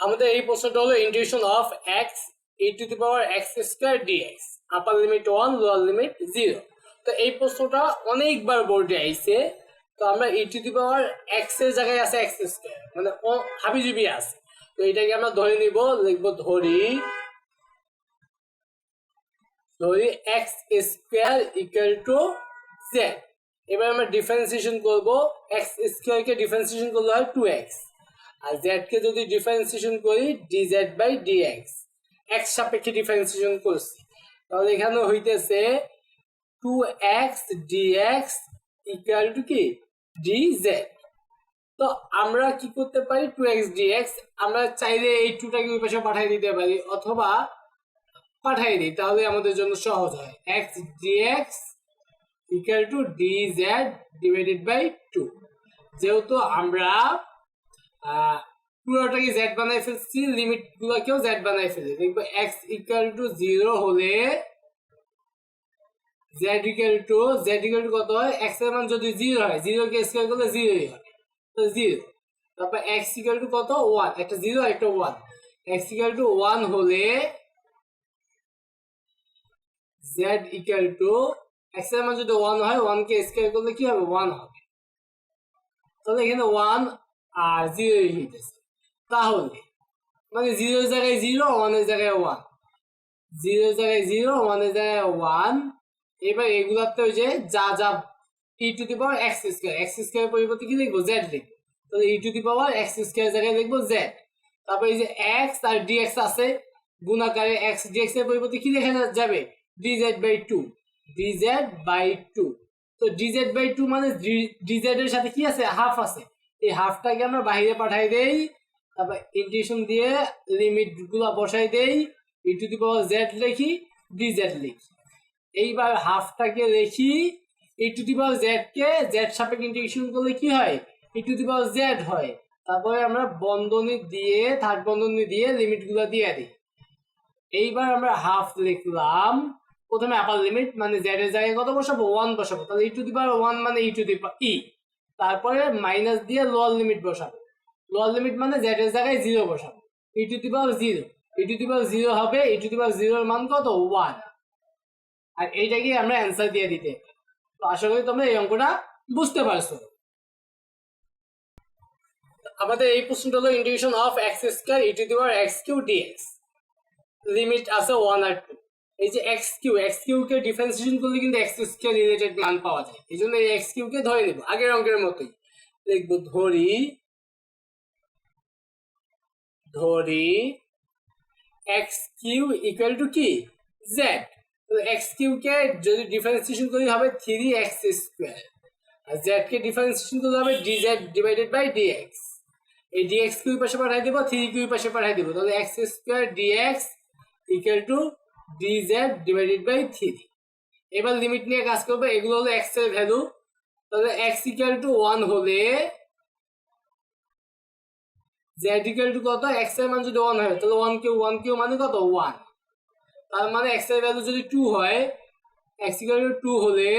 আমাদের এই প্রশ্নটা হলো integration of X E to the power X square D X upper limit one lower limit zero তো এই প্রশ্নটা অনেকবার বোর্ডে আইছে। তো আমরা ই টু দি পাওয়ার এক্সের জায়গায় আছে এক্স স্কোয়ার মানে হাবিজুবি আছে। তো এটাকে আমরা ধরে নিব, লিখব ধরি ধরি X square equal to Z এবার আমরা ডিফারেন্সিয়েশন করব এক্স স্কোয়ারকে ডিফারেন্সিয়েশন করলে হয় টু এক্স আর জেড কে যদি ডিফারেন্সিয়েশন করি D Z by D X X সাপেক্ষে ডিফারেন্সিয়েশন করছি। তাহলে এখানে হইতেছে two X D X equal to কি? ডি জেড তো আমরা কি করতে পারি? টু এক্স ডি এক্স আমরা চাইলে এই টুটাকে ওই পাশে পাঠিয়ে দিতে পারি অথবা পাঠিয়ে দিই, তাহলে আমাদের জন্য সহজ হয়। X D X equal to D Z divided by two যেহেতু আমরা পুরোটাকে জেড বানাই ফেলছি লিমিট গুলোকেও জেড বানাই ফেলি। দেখব এক্স ইকুয়াল টু জিরো হলে Z equal to Z equal to কত হয়? এক্সের মান যদি জিরো হয় জিরো কে স্কোয়ার করলে জিরোই হয়। জিরো তারপর এক্স ইকুয়াল টু কত? ওয়ান একটা জিরো একটা one X equal to one হলে জেড ইকুয়াল টু এক্সের মান যদি ওয়ান হয় ওয়ান কে স্কোয়ার করলে কি হবে? ওয়ান হবে। তাহলে এখানে ওয়ান আর জিরো হইতেছে। তাহলে মানে জিরোর জায়গায় জিরো ওয়ানের জায়গায় ওয়ান জিরোর জায়গায় জিরো ওয়ানের জায়গায় ওয়ান এবার এগুলাতে ওই যে যা যা E to the power X square X square পরিবর্তে কি লিখব জেড লিখব তাহলে E to the power X square জায়গায় লিখব জেড তারপর এই যে এক্স আর ডিএক্স আছে, গুণাকারে এক্স ডিএক্স এর পরিবর্তে কি লেখা যাবে? D Z by two D Z by two তো ডিজেড বাই টু মানে ডি ডিজেড এর সাথে কি আছে? হাফ আছে। এই হাফটাকে আমরা বাইরে পাঠাই দেই, তারপর ইন্টিগ্রেশন দিয়ে লিমিটগুলা বসাই দেই E to the power Z লিখি ডি জেড লিখি। এইবার হাফটাকে লিখি E to the power Z K Z সাপেক্ষে ইন্টিগ্রেশন করলে কি হয়? ই টু দি পাওয়ার জেড হয়। তারপরে আমরা বন্ধনী দিয়ে থার্ড বন্ধনী দিয়ে লিমিটগুলা দিয়ে দিই। এইবার আমরা হাফ লিখলাম, প্রথমে আপার লিমিট মানে জেড এর জায়গায় কত বসাবো? ওয়ান বসাবো। তাহলে E to the power one মানে ই টু দি ই তারপরে মাইনাস দিয়ে লোয়ার লিমিট বসাবো। লোয়ার লিমিট মানে জেড এর জায়গায় জিরো বসাবো। E to the power zero E to the power zero হবে ই টু পাওয়ার জিরোর মান কত? ওয়ান আর এইটাকে আমরা অ্যান্সার দিয়ে দিতে। তো আশা করি তোমরা এই অঙ্কটা বুঝতে পারছ। আমাদের এই প্রশ্নটা হলো integration of X square E to the power X cube D X limit আছে ওয়ান আর টু এই যে এক্স কিউ এক্স কিউ কে ডিফারেন্সিয়েশন করলে কিন্তু এক্স স্কোয়ার রিলেটেড মান পাওয়া যায়। এই জন্য এক্স কিউ কে ধরে নেব, আগের অঙ্কের মতোই। দেখব, ধরি ধরি এক্স কিউ ইকুয়াল টু কি? জেড এক্স কিউ কে যদি ডিফারেন্সিয়েশন করি হবে থ্রি এক্স স্কোয়ার আর জেড কে ডিফারেন্সিয়েশন করলে হবে D Z divided by D X এই ডিএক্স কিউ পাশে পাঠাই দেবো থ্রি কিউ পাশে পাঠাই দেবো। তাহলে X square D X equal to D Z divided by three এবার লিমিট নিয়ে কাজ করব, এগুলো হলো এক্সের ভ্যালু তাহলে এক্স ইকুয়াল টু ওয়ান হলে জেড ইকুয়াল টু কত? এক্সের মান যদি ওয়ান হয়, তাহলে ওয়ান কিউ ওয়ান কিউ মানে কত? ওয়ান তার মানে এক্সের ভ্যালু যদি টু হয় এক্স ইকুয়াল টু টু হলে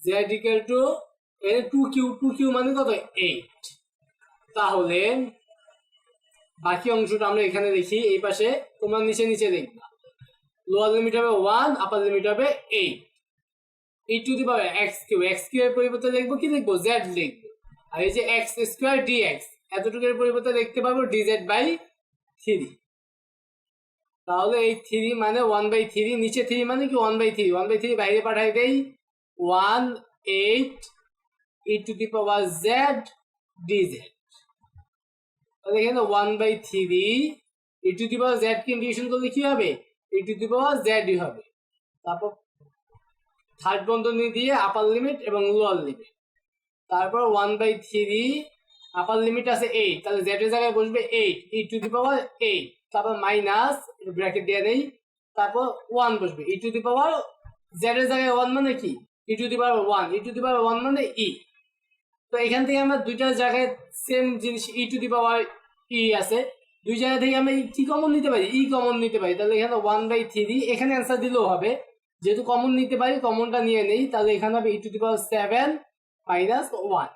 Z equal to two cube two cube মানে কত? এইট তাহলে বাকি অংশটা আমরা এখানে দেখি, এই পাশে তোমরা নিচে নিচে দেখবা। লোয়ার লিমিট হবে ওয়ান আপার লিমিট হবে eight eight to power X cube X cube এর পরিবর্তে দেখব কি দেখব? জেড লিখব আর এই যে এক্স স্কোয়ার ডি এক্স এতটুকুর পরিবর্তে দেখতে পাবো ডি জেড বাই থ্রি তাহলে এই থ্রি মানে ওয়ান বাই থ্রি নিচে থ্রি মানে কি one by three one by three বাইরে পাঠাই দেই। One eight E to the power Z D Z তাহলে এখানে one by three E to the power Z K integration করলে কি হবে? ই টু দি পাওয়ার জেডই হবে। তারপর থার্ড বন্ধনী দিয়ে আপার লিমিট এবং লোয়ার লিমিট তারপর one by three upper limit আছে এইট তাহলে জেড এর জায়গায় বসবে eight E to the power eight তারপর মাইনাস ব্র্যাকেট দিয়ে নেই, তারপর ওয়ান বসবে। ই টু দি পাওয়ার জেড এর জায়গায় ওয়ান মানে কি? E to the power one E to the power one মানে ই তো এখান থেকে আমরা দুইটা জায়গায় সেম জিনিস ই টু দি পাওয়ার ই আছে? দুই জায়গা থেকে আমি কি কমন নিতে পারি? ই কমন নিতে পারি। তাহলে এখানে ওয়ান বাই থ্রি এখানে অ্যান্সার দিলেও হবে। যেহেতু কমন নিতে পারি কমনটা নিয়ে নেই, তাহলে এখানে হবে E to the power seven minus one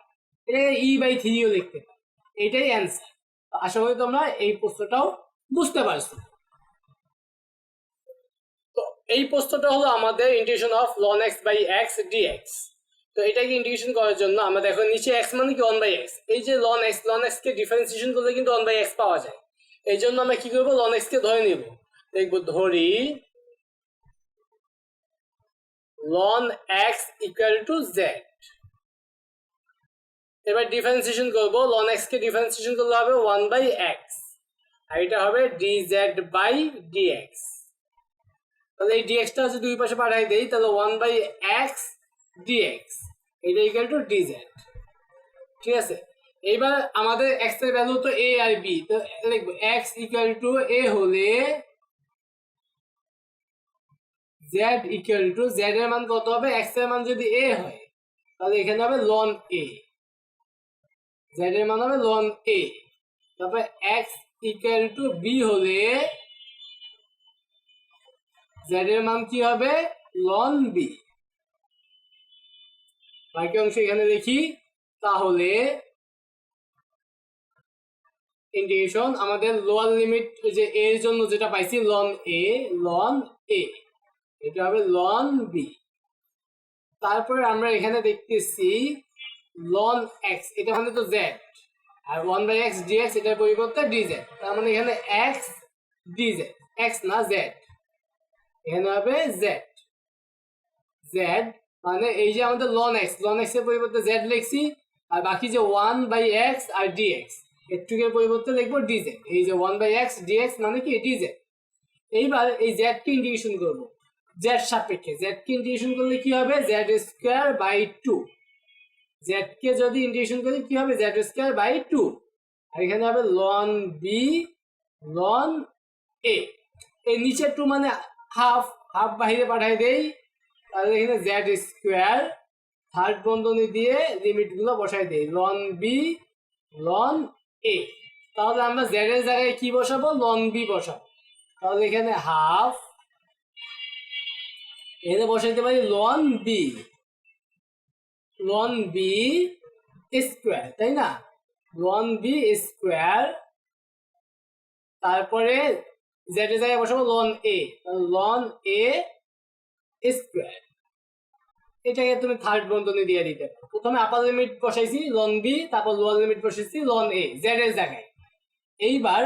এটা ই বাই থ্রিও লিখতে পারি এটাই অ্যান্সার আশা করি তোমরা এই প্রশ্নটাও বুঝতে পারছ। তো এই প্রশ্নটা হলো আমাদের integration of ln X by X D X তো এটাকে ইন্টিগ্রেশন করার জন্য আমরা দেখো নিচে এক্স মানে কি? ওয়ান বাই এক্স এই যে লন এক্স লন এক্স কে ডিফারেন্সিয়েশন করলে কিন্তু ওয়ান বাই এক্স পাওয়া যায়। এই জন্য আমরা কি করব? লন এক্স কে ধরে নিব। দেখব ধরি ln X equal to Z এবার ডিফারেন্সিয়েশন করব। লন এক্স কে ডিফারেন্সিয়েশন করলে হবে ওয়ান বাই এক্স আর এটা হবে D Z by D X তাহলে এই ডিএক্সটা যদি দুই পাশে পাঠাই দেই। তাহলে one by X D X এটা ইকুয়াল টু ডিজেড ঠিক আছে? এইবার আমাদের এক্সের ভ্যালু তো এ আর বি তো লিখব এক্স ইকুয়াল টু এ হলে জেড ইকুয়াল টু জেড এর মান কত হবে? এক্সের মান যদি এ হয়, তাহলে এখানে হবে লন এ জেড এর মান হবে লন এ তারপর এক্স ইকুয়াল টু বি হলে জেড এর মান কি হবে? লন বি বাকি অংশ এখানে দেখি। তাহলে ইন্টিগ্রেশন আমাদের লোয়ার লিমিট যে এ এর জন্য যেটা পাইছি লন এ লন এ এটা হবে লন বি তারপরে আমরা এখানে দেখতেছি লন এক্স এটা মানে তো Z R one by X D X এটার পরিবর্তে ডিজেড তার মানে এখানে এক্স ডিজেড এক্স না জেড এখানে হবে জেড জেড মানে এই যে আমাদের লন এক্স লন এক্সের পরিবর্তে জেড লিখছি, আর বাকি যে ওয়ান বাই এক্স আর ডিএক্স এর পরিবর্তে লিখব ডিজেড এই যে ওয়ান বাই এক্স ডিএক্স মানে কি? ডিজেড এইবার এই জেড কে ইন্টিগ্রেশন করব। জেড সাপেক্ষে জেড কে ইন্টিগ্রেশন করলে কি হবে? Z square by two Z কে যদি ইন্টিগ্রেশন করি, কি হবে? জেড স্কোয়ার বাই টু আর এখানে হবে লন বি লন এ এই নিচে টু মানে হাফ হাফ বাইরে পাঠাই দেই। তাহলে এখানে জেড স্কোয়ার থার্ড বন্ধনী দিয়ে লিমিটগুলো বসাই দেই। লন বি লন এ তাহলে আমরা জেড এর জায়গায় কি বসাবো? লন বি বসাবো। তাহলে এখানে হাফ এখানে বসাইতে পারি ln B ln B square তাই না? লন বি স্কোয়ার তারপরে জেড এর জায়গায় বসাবো ln A ln A square এটাকে তুমি থার্ড বন্ধনী দিয়ে দিতে। প্রথমে আপার লিমিট বসাইছি লন বি তারপর লোয়ার লিমিট বসাইছি লন এ জেড এর জায়গায়। এইবার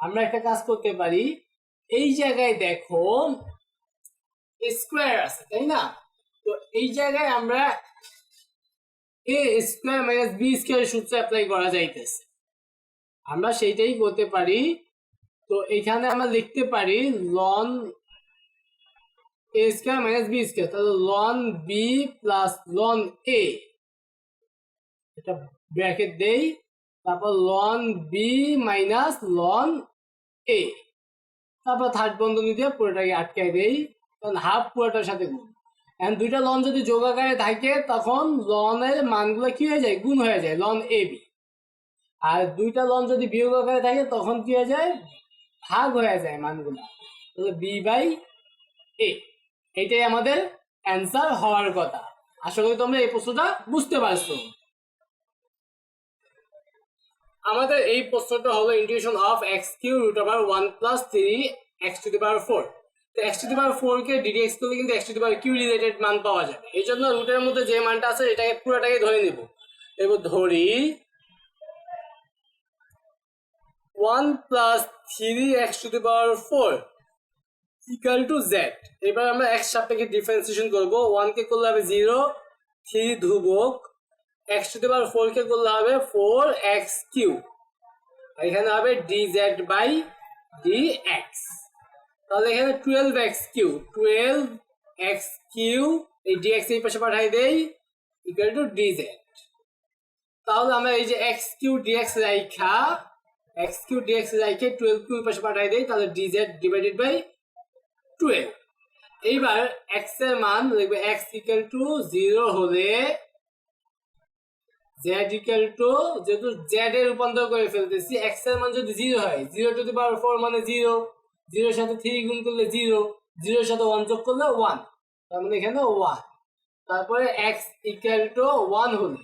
আমরা একটা কাজ করতে পারি, এই জায়গায় দেখো স্কোয়ার আছে, তাই না? তো এই জায়গায় আমরা a square minus b square সূত্র অ্যাপ্লাই করা যাইতেছে। আমরা সেইটাই করতে পারি, তো এখানে আমরা লিখতে পারি ln A square minus B square তাহলে ln B plus ln A এটা ব্র্যাকেট দেই, তারপর ln B minus ln A তারপর থার্ড বন্ধনী দিয়ে পুরোটাকে আটকাই দেই, তখন হাফ পুরোটার সাথে গুণ। এখন দুইটা লন যদি যোগ আকারে থাকে, তখন লনের মানগুলো কি হয়ে যায়? গুণ হয়ে যায় লন এ বি আর দুইটা লন যদি বিয়োগ আকারে থাকে, তখন কি হয়ে যায়? ভাগ হয়ে যায় মানগুলো। বি বাই এ এটাই আমাদের অ্যান্সার হওয়ার কথা। আশা করি তোমরা এই প্রশ্নটা বুঝতে পারছ। আমাদের এই প্রশ্নটা হলো integration of x cube root over one plus three x to the power four তো x to the power four K d d x করলে কিন্তু x to the power cube related মান পাওয়া যাবে। এই জন্য রুটের মধ্যে যে মানটা আছে এটাকে পুরোটাকে ধরে নিব। এবার ধরি one plus three x to the power four equal to z এবার আমরা এক্স সাপেক্ষে ডিফারেন্সিয়েশন করব। ওয়ান কে করলে হবে জিরো থ্রি ধ্রুবক। X to the power four কে করলে হবে ফোর এক্স কিউ এখানে হবে d z by d x তাহলে এখানে twelve x cube twelve x cube এই ডি এক্স এই পাশে পাঠাই দেই ইকুয়াল টু ডি জেড তাহলে আমরা এই যে এক্স কিউ ডি এক্স রাইখা এক্স কিউ ডি এক্স রাইখে টুয়েলভ কিউ পাশে পাঠাই দেই, তাহলে d z divided by twelve এইবার এক্সের মান লিখবে এক্স ইকুয়াল টু জিরো হলে জেড ইকুয়াল টু যেহেতু জেড এর রূপান্তর করে ফেলতেছি এক্সের মান যদি জিরো হয় zero to the power four মানে জিরো জিরোর সাথে থ্রি গুণ করলে জিরো জিরোর সাথে ওয়ান যোগ করলে ওয়ান তার মানে এখানে ওয়ান তারপরে এক্স ইকুয়াল টু ওয়ান হলে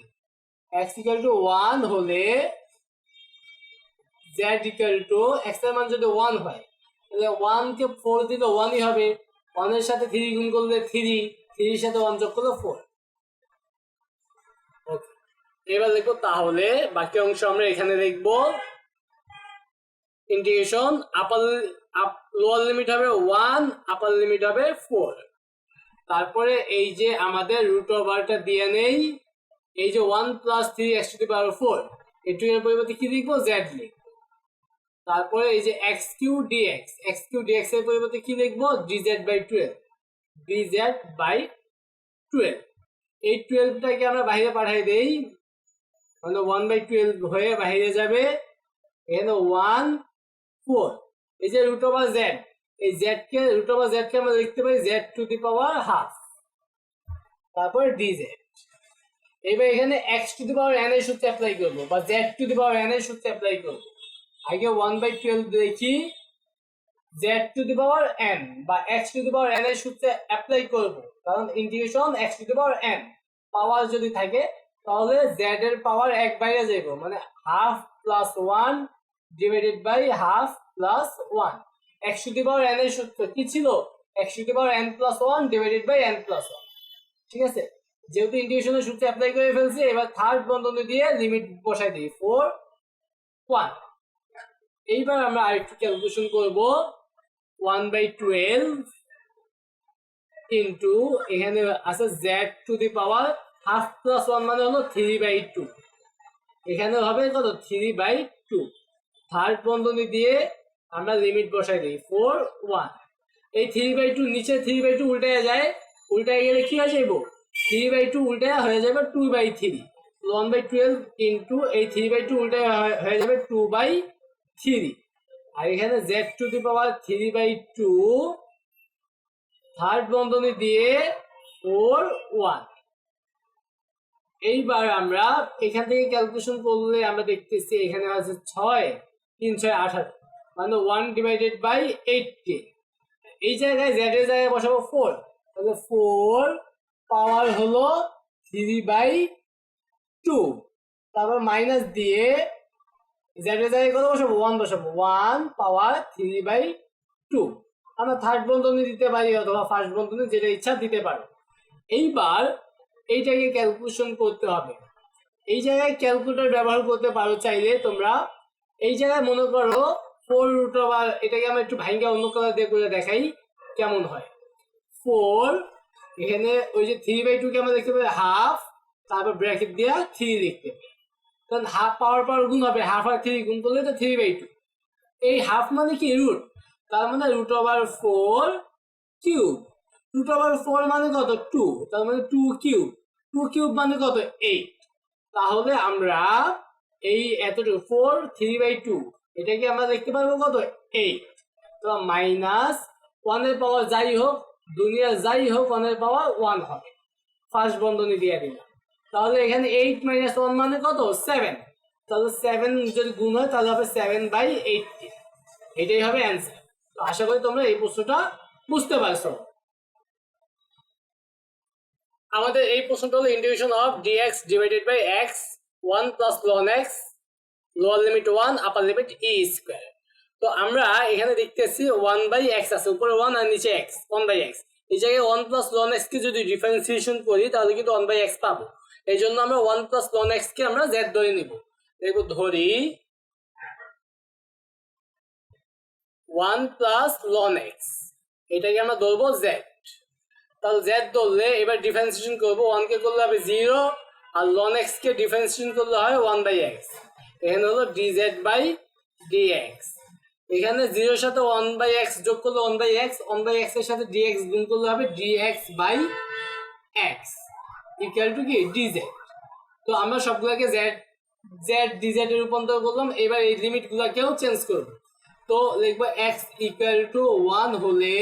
এক্স ইকুয়াল টু ওয়ান হলে জেড ইকুয়াল টু এক্সের মান যদি ওয়ান হয় তাহলে ওয়ান কে ফোর দিলে ওয়ানই হবে। ওয়ানের সাথে থ্রি গুণ করলে থ্রি থ্রির সাথে ওয়ান যোগ করলে ফোর এবার দেখব তাহলে বাকি অংশ আমরা এখানে দেখব। ইন্টিগ্রেশন আপার লোয়ার লিমিট হবে ওয়ান আপার লিমিট হবে ফোর তারপরে এই যে আমাদের রুট ওভারটা দিয়ে নেই, এই যে one plus three x to the power four এটু এর পরিবর্তে কি লিখব? জেড লিখব। তারপরে এই যে x cube d x x cube d x এর পরিবর্তে কি লিখব? D z by twelve d z by twelve এই টুয়েলভটাকে আমরা বাইরে পাঠাই দেই। মানে ওয়ান বাই টুয়েলভ হয়ে বাইরে যাবে। এখানে ওয়ান, ফোর। এই যে রুট ওভার জেড এই জেড কে রুট ওভার জেড কে আমরা লিখতে পারি z to the power half তারপর ডি জেড এবার এখানে x to the power n এর সূত্রে অ্যাপ্লাই করব, বা z to the power n এর সূত্রে অ্যাপ্লাই করব। আগে ওয়ান বাই টুয়েলভ দেখি z to the power n বা x to the power n এর সূত্রে অ্যাপ্লাই করব। কারণ integration x to the power n power যদি থাকে, তাহলে জেড এর পাওয়ার এক বাইরে যাইব। মানে half plus one divided by half plus one x to the power n এর সূত্র কি ছিল? X to the power n plus one divided by n plus one ঠিক আছে? যেহেতু ইন্টিগ্রেশনের সূত্রে অ্যাপ্লাই করে ফেলছি, এবার থার্ড বন্ধনী দিয়ে লিমিট বসাই দিই। ফোর ওয়ান এইবার আমরা আরেকটু ক্যালকুলেশন করব ওয়ান বাই টুয়েলভ ইন্টু এখানে আছে z to the power half plus one মানে হলো থ্রি বাই টু এখানে হবে কত? থ্রি বাই টু থার্ড বন্ধনী দিয়ে আমরা লিমিট বসাই দিই। ফোর ওয়ান এই থ্রি বাই টু নিচে থ্রি বাই টু উল্টে যায়। উল্টে গেলে কি হয়ে যাইব? থ্রি বাই টু উল্টে হয়ে যাবে two by three one by twelve into এই থ্রি বাই টু উল্টে হয়ে যাবে টু বাই থ্রি। আর এখানে z to the power three by two third বন্ধনী দিয়ে ফোর ওয়ান এইবার আমরা এখান থেকে ক্যালকুলেশন করলে আমরা দেখতেছি এখানে আছে ছয়, তিন, ছয় আঠারো মানে ওয়ান ডিভাইডেড বাই এইটটিন এই জায়গায় জেড এর জায়গায় বসাবো ফোর তাহলে ফোর পাওয়ার হলো থ্রি বাই টু তারপর মাইনাস দিয়ে জেড এর জায়গায় কত বসাবো? One one power three by two আমরা থার্ড দিতে পারি অথবা ফার্স্ট যেটা ইচ্ছা দিতে পারো। এইবার এইটাকে ক্যালকুলেশন করতে হবে। এই জায়গায় ক্যালকুলেটর ব্যবহার করতে পারো চাইলে তোমরা। এই জায়গায় মনে করো ফোর রুট ওভার এটাকে আমরা একটু ভাঙ্গা অন্য কালার দিয়ে করে দেখাই কেমন হয়। ফোর এখানে ওই যে থ্রি বাই টুকে আমরা দেখতে পাই হাফ তারপর ব্র্যাকেট দেওয়া থ্রি লিখতে। পারি কারণ হাফ পাওয়ার পাওয়ার গুণ হবে হাফ আর থ্রি গুণ করলে তো থ্রি বাই টু এই হাফ মানে কি রুট তার মানে root over four cube root over four মানে কত? টু তার মানে টু কিউব টু কিউব মানে কত? এইট তাহলে আমরা এই এতটুকু ফোর থ্রি বাই টু এটাকে আমরা দেখতে পারব কত? এইট তো মাইনাস ওয়ানের পাওয়ার যাই হোক, দুনিয়া যাই হোক ওয়ানের পাওয়ার ওয়ান হবে। ফার্স্ট বন্ধনী দিয়ে দিলাম। তাহলে এখানে এইট মাইনাস ওয়ান মানে কত? সেভেন তাহলে সেভেন যদি গুণ হয়, তাহলে হবে সেভেন বাই এইটটি এটাই হবে অ্যান্সার তো আশা করি তোমরা এই প্রশ্নটা বুঝতে পারছ। আমাদের এই প্রশ্নটা হলো integration of d x divided by x one plus ln x lower limit one upper limit e square তো আমরা এখানে দেখতেছি ওয়ান বাই এক্স আছে, উপরে ওয়ান আর নিচে এক্স ওয়ান বাই এক্স এই জায়গায় ওয়ান প্লাস লন এক্স কে যদি ডিফারেন্সিয়েশন করি, তাহলে কিন্তু ওয়ান বাই এক্স পাবো। এই জন্য আমরা ওয়ান প্লাস লন এক্স কে আমরা জেড ধরে নিব। দেখো ধরি ওয়ান প্লাস লন এক্স এটাকে আমরা ধরবো জেড তাহলে জেড ধরলে এবার ডিফারেন্সিয়েশন করব ওয়ান কে করলে হবে জিরো আর লন এক্স কে ডিফারেন্সিয়েশন করলে হয় ওয়ান বাই এক্স এখানে হলো d z by d x এখানে জিরোর সাথে ওয়ান বাই এক্স যোগ করলে one by x one by এক্সের সাথে ডিএক্স গুণ করলে হবে d x by x equal to কি? ডিজেড তো আমরা সবগুলোকে জেড জেড ডিজেড এ রূপান্তর করলাম, এবার এই লিমিট গুলাকেও চেঞ্জ করব। তো লিখব এক্স ইকুয়াল টু ওয়ান হলে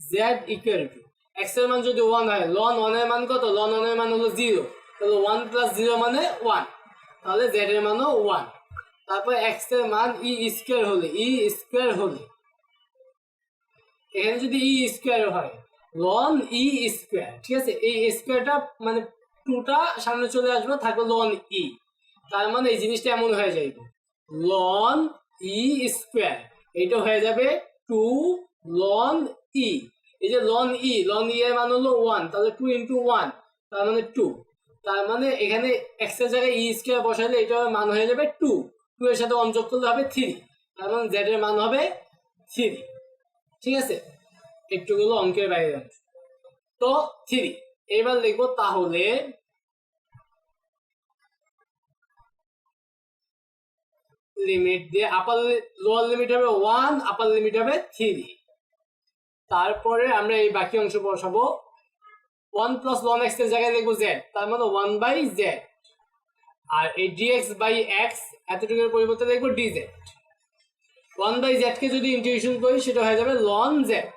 জেড ইকুয়াল টু এক্সের মান যদি ওয়ান হয় লন ওয়ানের মান কত? লন ওয়ানের মান হলো জিরো তাহলে ওয়ান প্লাস জিরো মানে ওয়ান তাহলে জেড এর মানও ওয়ান তারপর এক্সের মান ই স্কোয়ার হলে ই স্কোয়ার হলে। এখানে যদি ই স্কোয়ার হয় লন ই স্কোয়ার ঠিক আছে? এই স্কোয়ারটা মানে টুটা সামনে চলে আসবে, থাকবে লন ই তার মানে এই জিনিসটা এমন হয়ে যাইব। লন ই স্কোয়ার এইটা হয়ে যাবে টু লন ই এই যে লন ই লন ই এর মান হলো ওয়ান তাহলে টু ইন্টু ওয়ান তার মানে টু তার মানে এখানে এক্সের জায়গায় ই স্কোয়ার বসালে এটার মান হয়ে যাবে টু টু এর সাথে ওয়ান যোগ করলে হবে থ্রি তার মানে জেড এর মান হবে থ্রি ঠিক আছে? একটুগুলো অঙ্কের বাইরে। তো থ্রি, এবার লিখব তাহলে লিমিট দিয়ে আপার লোয়ার লিমিট হবে ওয়ান আপার লিমিট হবে থ্রি তারপরে আমরা এই বাকি অংশ বসাবো। ওয়ান প্লাস ওয়ান এক্সের জায়গায় লিখব জেড তার মানে ওয়ান বাই জেড আর এই ডিএক্স বাই এক্স এতটুকুর পরিবর্তে লিখব d z one by z কে যদি ইন্টিগ্রেশন করি, সেটা হয়ে যাবে ln z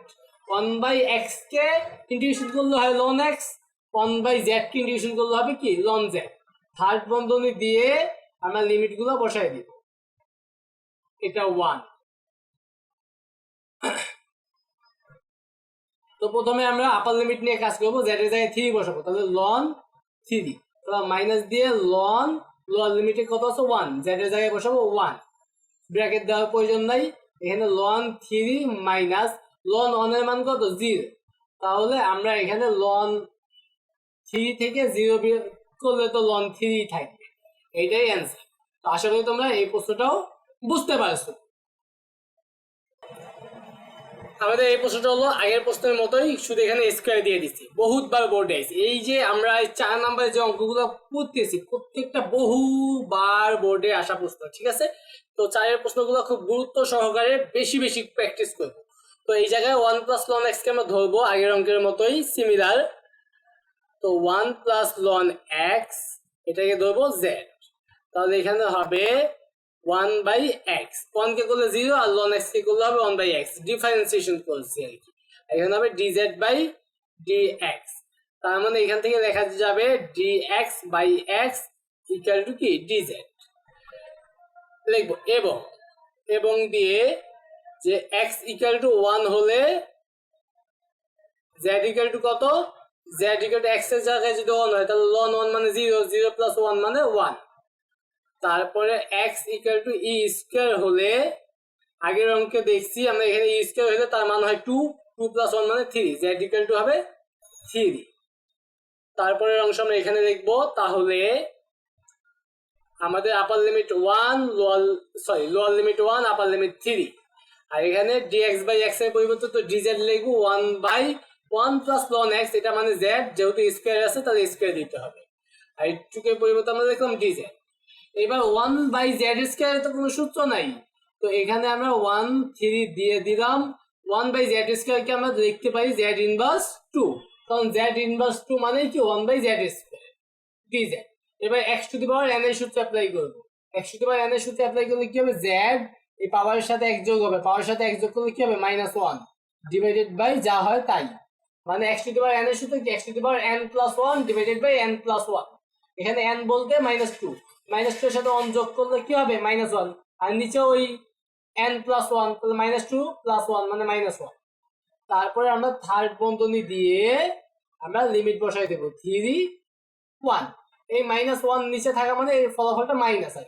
one by x K integration করলে হয় ln x one by z K integration করলে হবে কি? লন জেড থার্ড বন্ধনী দিয়ে আমরা লিমিটগুলো বসাই দিব। এটা ওয়ান তো প্রথমে আমরা আপার লিমিট নিয়ে কাজ করব জেড এর জায়গায় থ্রি বসাবো। তাহলে লন থ্রি তাহলে মাইনাস দিয়ে লন লোয়ার লিমিটে কত আছে? ওয়ান জেড এর জায়গায় বসাবো ওয়ান ব্র্যাকেট দেওয়ার প্রয়োজন নাই। এখানে লন থ্রি মাইনাস লন ওয়ানের মান কত? জিরো তাহলে আমরা এখানে লন থ্রি থেকে জিরো করলে তো লন থ্রি থাকবে। এইটাই অ্যান্সার তো আশা করি তোমরা এই প্রশ্নটাও বুঝতে পারছ। আমাদের এই প্রশ্নটা হলো আগের প্রশ্নের মতোই শুধু এখানে স্কোয়ার দিয়ে দিচ্ছি। বহুতবার বোর্ডে আছে এই যে আমরা চার নাম্বারের যে অঙ্কগুলো করতেছি, প্রত্যেকটা বহুবার বোর্ডে আসা প্রশ্ন, ঠিক আছে? তো চারের প্রশ্নগুলো খুব গুরুত্ব সহকারে বেশি বেশি প্র্যাকটিস করব। তো এই জায়গায় ওয়ান প্লাস লন এক্সকে আমরা ধরবো আগের অঙ্কের মতোই সিমিলার তো ওয়ান প্লাস লন এক্স এটাকে ধরবো জেড তাহলে এখানে হবে ওয়ান বাই এক্স ওয়ানকে করলে জিরো আর লন এক্স কে করলে হবে ওয়ান বাই এক্স ডিফারেন্সিয়েশন করছি আর কি। এখানে হবে d z by d x তার মানে এখান থেকে লেখা যাবে d x by x equal to কি? ডি জেড লিখব। এবং এবং দিয়ে যে এক্স ইকুয়াল টু ওয়ান হলে জেড ইকুয়াল টু কত? জেড ইকুয়াল টু এক্সের জায়গায় যদি ওয়ান হয়, তাহলে লন ওয়ান মানে জিরো জিরো প্লাস ওয়ান মানে ওয়ান তারপরে x equal to e square হলে, আগের অঙ্কে দেখছি, আমরা এখানে ই স্কোয়ার হলে তার মান হয় টু টু প্লাস ওয়ান মানে থ্রি জেড ইকুয়াল টু হবে থ্রি তারপরের অংশ আমরা এখানে দেখব তাহলে আমাদের upper limit one lower sorry lower limit one upper limit three আর এখানে ডিএক্স বাই এক্সের পরিবর্তে তো ডিজেড লিখব one by one plus ln x এটা মানে জেড যেহেতু স্কোয়ার আছে, তাহলে স্কোয়ার দিতে হবে। আর এইটুকের পরিবর্তে আমরা লিখলাম ডিজেড এবার ওয়ান বাই জেড স্কোয়ার তো কোনো সূত্র নাই। তো এখানে আমরা ওয়ান থ্রি দিয়ে দিলাম। ওয়ান বাই জেড স্কোয়ারকে আমরা লিখতে পারি জেড ইনভার্স টু কারণ জেড ইনভার্স টু মানে কি? One by z square d z এবার x to the power n এর সূত্র অ্যাপ্লাই করব। X to the power n এর সূত্র অ্যাপ্লাই করলে কি হবে? জেড এই পাওয়ারের সাথে এক যোগ হবে। পাওয়ার সাথে এক যোগ করলে কি হবে? মাইনাস ওয়ান ডিভাইডেড বাই যা হয় তাই। মানে x to the power n এর সূত্র কি? X to the power n plus one divided by n plus one এখানে এন বলতে মাইনাস টু মাইনাস টু এর সাথে ওয়ান যোগ করলে কি হবে? মাইনাস ওয়ান আর নিচে ওই এন প্লাস ওয়ান তাহলে মাইনাস টু প্লাস ওয়ান মানে মাইনাস ওয়ান তারপরে আমরা থার্ড বন্ধনী দিয়ে আমরা লিমিট বসাই দেবো। থ্রি ওয়ান এই মাইনাস ওয়ান নিচে থাকা মানে এই ফলাফলটা মাইনাস আর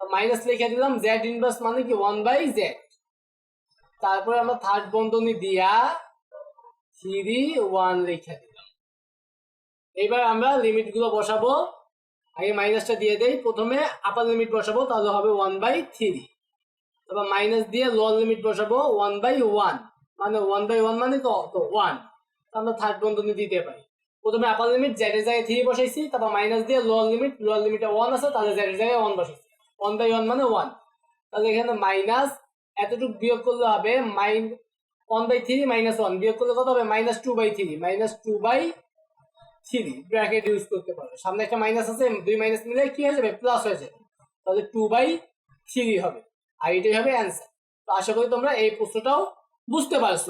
মাইনাস লিখে দিলাম জেড ইনভার্স মানে কি? ওয়ান বাই জেড তারপরে আমরা থার্ড বন্ধনী দিয়া থ্রি ওয়ান লিখে দিলাম। এবার আমরা লিমিটগুলো বসাবো। আগে মাইনাসটা দিয়ে দেই। প্রথমে আপার লিমিট বসাবো, তাহলে হবে ওয়ান বাই থ্রি তারপর মাইনাস দিয়ে লোয়ার লিমিট বসাবো ওয়ান বাই ওয়ান মানে ওয়ান বাই ওয়ান মানে কত? ওয়ান আমরা থার্ড বন্ধনী দিতে পারি। প্রথমে আপার লিমিট জেড এর জায়গায় থ্রি বসাইছি, তারপর মাইনাস দিয়ে লোয়ার লিমিট লোয়ার লিমিটে ওয়ান আছে, তাহলে জেড এর জায়গায় ওয়ান বসাইছি। ওয়ান বাই ওয়ান মানে ওয়ান তাহলে এখানে মাইনাস এতটুকু বিয়োগ করলে হবে minus one by three minus one বিয়োগ করলে কত হবে? Minus two by three minus two by three bracket use করতে পারবে সামনে একটা মাইনাস আছে, দুই মাইনাস মিলে কি হয়ে যাবে? প্লাস হয়ে যাবে। তাহলে টু বাই থ্রি হবে। আর এটাই হবে অ্যান্সার তো আশা করি তোমরা এই প্রশ্নটাও বুঝতে পারছ।